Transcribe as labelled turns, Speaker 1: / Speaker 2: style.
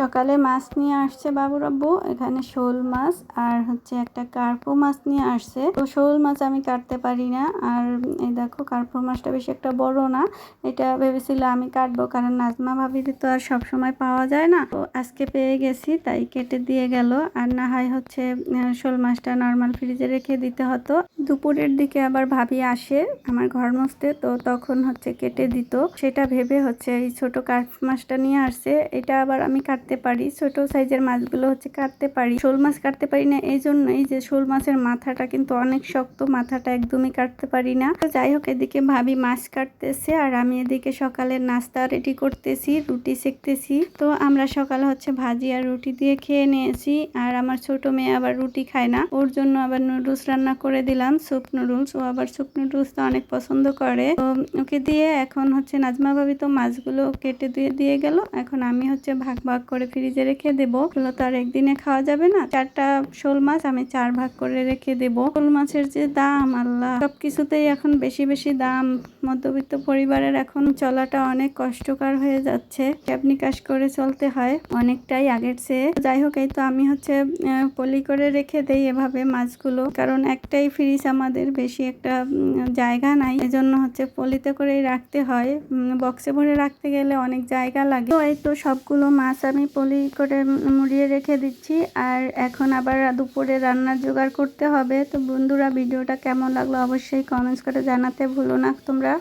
Speaker 1: সকালে মাছ নিয়ে আসছে বাবুর আব্বু, এখানে শোল মাছ আর হচ্ছে একটা কার্পো মাছ নিয়ে আসছে। তো শোল মাছ আমি কাটতে পারি না আর এই দেখো কার্পো মাছটা বেশি একটা বড় না, এটা ভেবেছিল আমি কাটবো কারণ নাজমা ভাবির তো আর সব সময় পাওয়া যায় না। তো আজকে পেয়ে গেছি, তাই কেটে দিয়ে গেল। আর না হয় হচ্ছে শোল মাছটা নর্মাল ফ্রিজে রেখে দিতে হতো। দুপুরের দিকে আবার ভাবি আসে আমার ঘর মুছতে, তো তখন হচ্ছে কেটে দিত। সেটা ভেবে হচ্ছে এই ছোট কার্প মাছটা নিয়ে আসছে। এটা আবার আমি কাটতে পারি, ছোট সাইজের মাছগুলো হচ্ছে কাটতে পারি, শোল মাছ কাটতে পারি না, এই জন্যই যে শোল মাছের মাথাটা কিন্তু অনেক শক্ত, মাথাটা একদমই কাটতে পারি না। তো যাই হোক, এদিকে ভাবি মাছ কাটতেছে আর আমি এদিকে সকালে নাস্তা রেডি করতেছি, রুটি সেকতেছি তো আমরা সকালে হচ্ছে ভাজি আর রুটি দিয়ে খেয়ে নিয়েছি আর আমার ছোট মেয়ে আবার রুটি খায় না, ওর জন্য আবার নুডলস রান্না করে দিলাম স্যুপ নুডলস, ও আবার স্যুপ নুডলস তো অনেক পছন্দ করে। তো ওকে দিয়ে এখন হচ্ছে নাজমা ভাবি তো মাছগুলো কেটে দিয়ে দিয়ে গেল, এখন আমি হচ্ছে ভাগ ভাগ করে ফ্রিজে রেখে দেবো। এগুলো তো আর একদিনে খাওয়া যাবে না। চারটা শোল মাছ আমি চার ভাগ করে রেখে দেবো। শোল মাছের যে দাম, আল্লাহ। সবকিছুতেই এখন বেশি বেশি দাম। মধ্যবিত্ত পরিবারের এখন চলাটা অনেক কষ্টকর হয়ে যাচ্ছে। ক্যাব নিকাশ করে চলতে হয় অনেকটাই আগের চেয়ে। যাই হোক, এই তো আমি হচ্ছে পলি করে রেখে দেই এভাবে মাছগুলো। কারণ একটাই ফ্রিজ আমাদের বেশি একটা জায়গা নাই। এজন্য হচ্ছে পলিতে করেই রাখতে হয়। বক্সে ভরে রাখতে গেলে অনেক জায়গা লাগে। তো এই তো সবগুলো মাছ আমি পলি করে মুড়িয়ে রেখে দিচ্ছি। আর এখন আবার দুপুরে রান্নার জোগাড় করতে হবে। তো বন্ধুরা, ভিডিওটা কেমন লাগল অবশ্যই কমেন্টস করে জানাতে ভুলো না তোমরা।